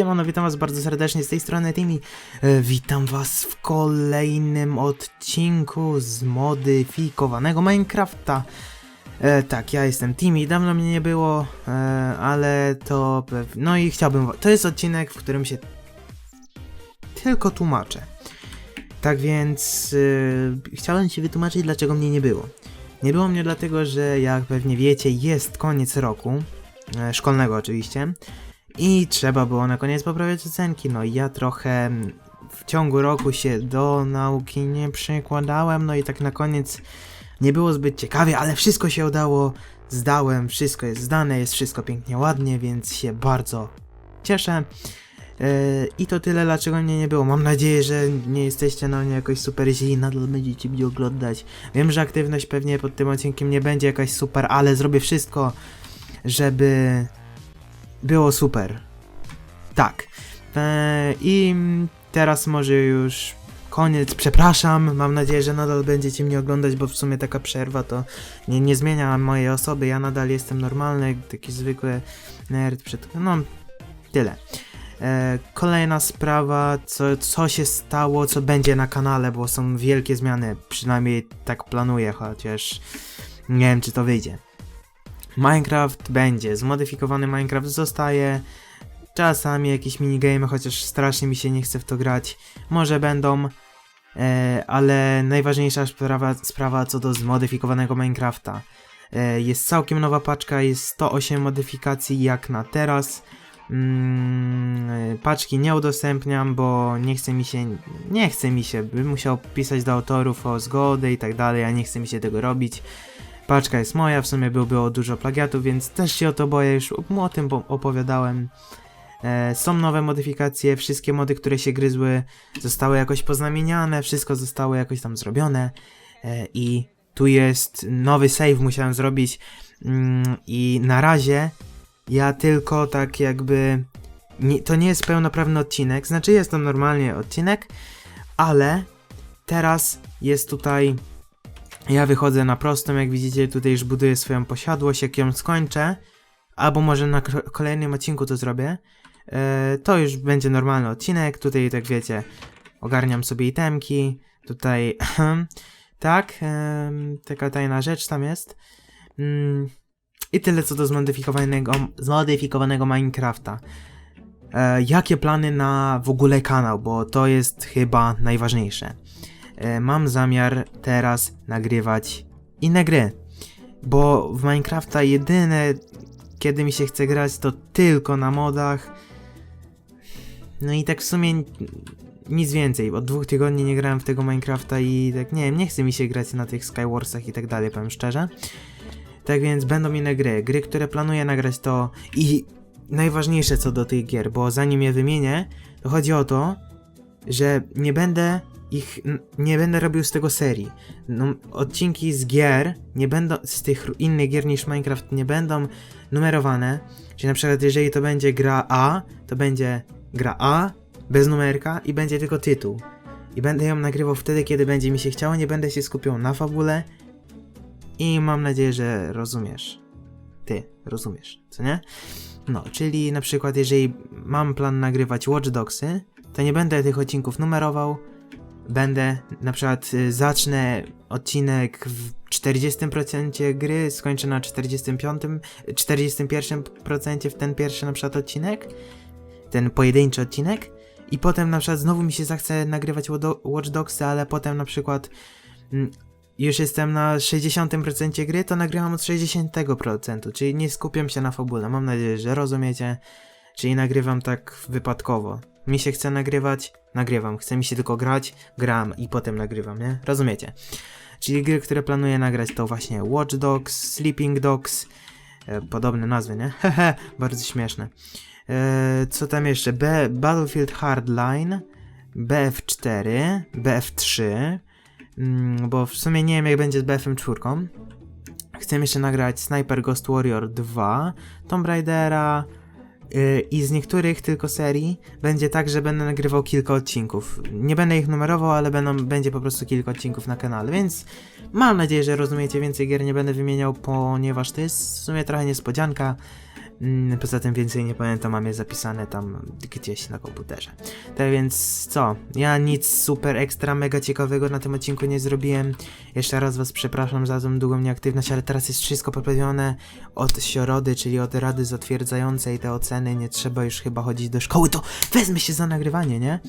Siemano, witam was bardzo serdecznie z tej strony Timmy. E, witam was w kolejnym odcinku z modyfikowanego Minecrafta. E, tak, ja jestem Timmy, dawno mnie nie było, e, ale to... No i chciałbym... To jest odcinek, w którym się tylko tłumaczę. Tak więc e, chciałem się wytłumaczyć, dlaczego mnie nie było. Nie było mnie dlatego, że jak pewnie wiecie, jest koniec roku, e, szkolnego oczywiście, i trzeba było na koniec poprawiać ocenki. No i ja trochę w ciągu roku się do nauki nie przykładałem, no i tak na koniec nie było zbyt ciekawie, ale wszystko się udało. Zdałem, wszystko jest zdane, jest wszystko pięknie, ładnie, więc się bardzo cieszę. Yy, I to tyle, dlaczego mnie nie było. Mam nadzieję, że nie jesteście na mnie jakoś super źli, nadal będziecie mnie oglądać. Wiem, że aktywność pewnie pod tym odcinkiem nie będzie jakaś super, ale zrobię wszystko, żeby było super. Tak. Eee, I teraz może już koniec. Przepraszam. Mam nadzieję, że nadal będziecie mnie oglądać, bo w sumie taka przerwa to nie, nie zmienia mojej osoby. Ja nadal jestem normalny, taki zwykły nerd przed. No, tyle. E, kolejna sprawa, co, co się stało, co będzie na kanale, bo są wielkie zmiany. Przynajmniej tak planuję, chociaż nie wiem, czy to wyjdzie. Minecraft będzie, zmodyfikowany Minecraft zostaje. Czasami jakieś minigame, chociaż strasznie mi się nie chce w to grać. Może będą, e, ale najważniejsza sprawa, sprawa co do zmodyfikowanego Minecrafta. E, jest całkiem nowa paczka, jest 108 modyfikacji jak na teraz. Mm, paczki nie udostępniam, bo nie chce mi się, nie chce mi się, bym musiał pisać do autorów o zgodę i tak dalej, a nie chce mi się tego robić. Paczka jest moja, w sumie by było dużo plagiatu, więc też się o to boję, już o tym po- opowiadałem. E, są nowe modyfikacje, wszystkie mody, które się gryzły, zostały jakoś poznamieniane, wszystko zostało jakoś tam zrobione. E, I tu jest nowy save, musiałem zrobić. Mm, I na razie ja tylko tak jakby. Nie, to nie jest pełnoprawny odcinek, znaczy jest to normalnie odcinek, ale teraz jest tutaj ja wychodzę na prostą, jak widzicie, tutaj już buduję swoją posiadłość, jak ją skończę, albo może na kolejnym odcinku to zrobię, e, to już będzie normalny odcinek, tutaj tak wiecie, ogarniam sobie itemki, tutaj, tak, taka tajna rzecz tam jest. Mm, I tyle co do zmodyfikowanego, zmodyfikowanego Minecrafta. E, jakie plany na w ogóle kanał, bo to jest chyba najważniejsze mam zamiar teraz nagrywać inne gry. Bo w Minecrafta jedyne, kiedy mi się chce grać, to tylko na modach. No i tak w sumie nic więcej. Od dwóch tygodni nie grałem w tego Minecrafta i tak nie wiem, nie chce mi się grać na tych Skywarsach i tak dalej, powiem szczerze. Tak więc będą inne gry. Gry, które planuję nagrać to i najważniejsze co do tych gier, bo zanim je wymienię, to chodzi o to, że nie będę ich, nie będę robił z tego serii. No, odcinki z gier nie będą, z tych innych gier niż Minecraft nie będą numerowane. Czyli na przykład jeżeli to będzie gra A, to będzie gra A bez numerka i będzie tylko tytuł. I będę ją nagrywał wtedy, kiedy będzie mi się chciało, nie będę się skupiał na fabule. I mam nadzieję, że rozumiesz. Ty, rozumiesz, co nie? No, czyli na przykład jeżeli mam plan nagrywać Watch Dogsy, to nie będę tych odcinków numerował, będę na przykład y, zacznę odcinek w 40% gry, skończę na 45, 41% w ten pierwszy na przykład odcinek, ten pojedynczy odcinek i potem na przykład znowu mi się zachce nagrywać Watch Dogsy, ale potem na przykład mm, już jestem na 60% gry, to nagrywam od 60%, czyli nie skupiam się na fabule. Mam nadzieję, że rozumiecie, czyli nagrywam tak wypadkowo. Mi się chce nagrywać, nagrywam. Chce mi się tylko grać, gram i potem nagrywam, nie? Rozumiecie? Czyli gry, które planuję nagrać to właśnie Watch Dogs, Sleeping Dogs, e, podobne nazwy, nie? Hehe, bardzo śmieszne. E, co tam jeszcze? B Battlefield Hardline, BF4, BF3, mm, bo w sumie nie wiem jak będzie z BF4. Chcę jeszcze nagrać Sniper Ghost Warrior 2, Tomb Raidera, Yy, I z niektórych tylko serii będzie tak, że będę nagrywał kilka odcinków. Nie będę ich numerował, ale będą, będzie po prostu kilka odcinków na kanale, więc mam nadzieję, że rozumiecie więcej gier, nie będę wymieniał, ponieważ to jest w sumie trochę niespodzianka. Mm, Poza tym więcej nie pamiętam, mam je zapisane tam gdzieś na komputerze. Tak więc co? Ja nic super ekstra mega ciekawego na tym odcinku nie zrobiłem. Jeszcze raz was przepraszam za tą długą nieaktywność, ale teraz jest wszystko poprawione od siorody, czyli od rady zatwierdzającej te oceny. Nie trzeba już chyba chodzić do szkoły, to wezmę się za nagrywanie, nie?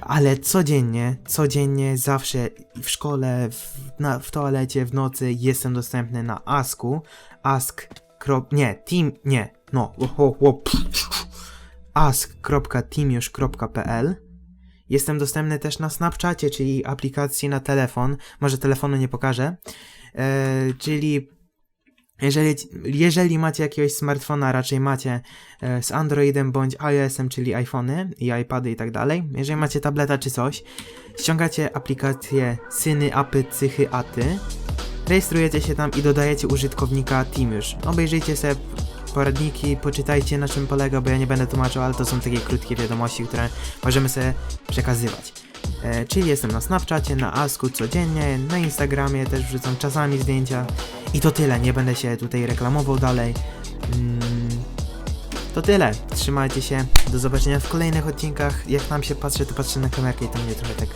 Ale codziennie, codziennie, zawsze w szkole, w, na, w toalecie, w nocy jestem dostępny na Asku. Ask. Krop, nie, team, nie, no, ask.teamiusz.pl Jestem dostępny też na Snapchacie, czyli aplikacji na telefon. Może telefonu nie pokażę. E, czyli jeżeli, jeżeli macie jakiegoś smartfona, raczej macie e, z Androidem bądź iOS-em, czyli iPhony i iPady i tak dalej. Jeżeli macie tableta czy coś, ściągacie aplikację Syny, Apy, Cychy, Aty, rejestrujecie się tam i dodajecie użytkownika Teamiusz. Obejrzyjcie sobie poradniki, poczytajcie na czym polega, bo ja nie będę tłumaczył, ale to są takie krótkie wiadomości, które możemy sobie przekazywać. E, czyli jestem na Snapchacie, na Asku codziennie, na Instagramie też wrzucam czasami zdjęcia i to tyle, nie będę się tutaj reklamował dalej. Mm, to tyle, trzymajcie się, do zobaczenia w kolejnych odcinkach. Jak nam się patrzę, to patrzę na kamerkę i to mnie trochę tak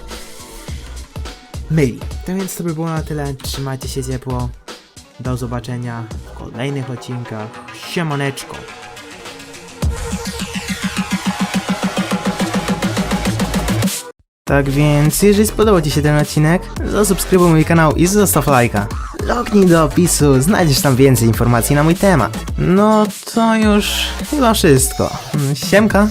myli. To więc to by było na tyle, trzymajcie się ciepło, do zobaczenia w kolejnych odcinkach. Siemaneczko! Tak więc, jeżeli spodobał Ci się ten odcinek, zasubskrybuj mój kanał i zostaw lajka. Lognij do opisu, znajdziesz tam więcej informacji na mój temat. No to już chyba wszystko. Siemka!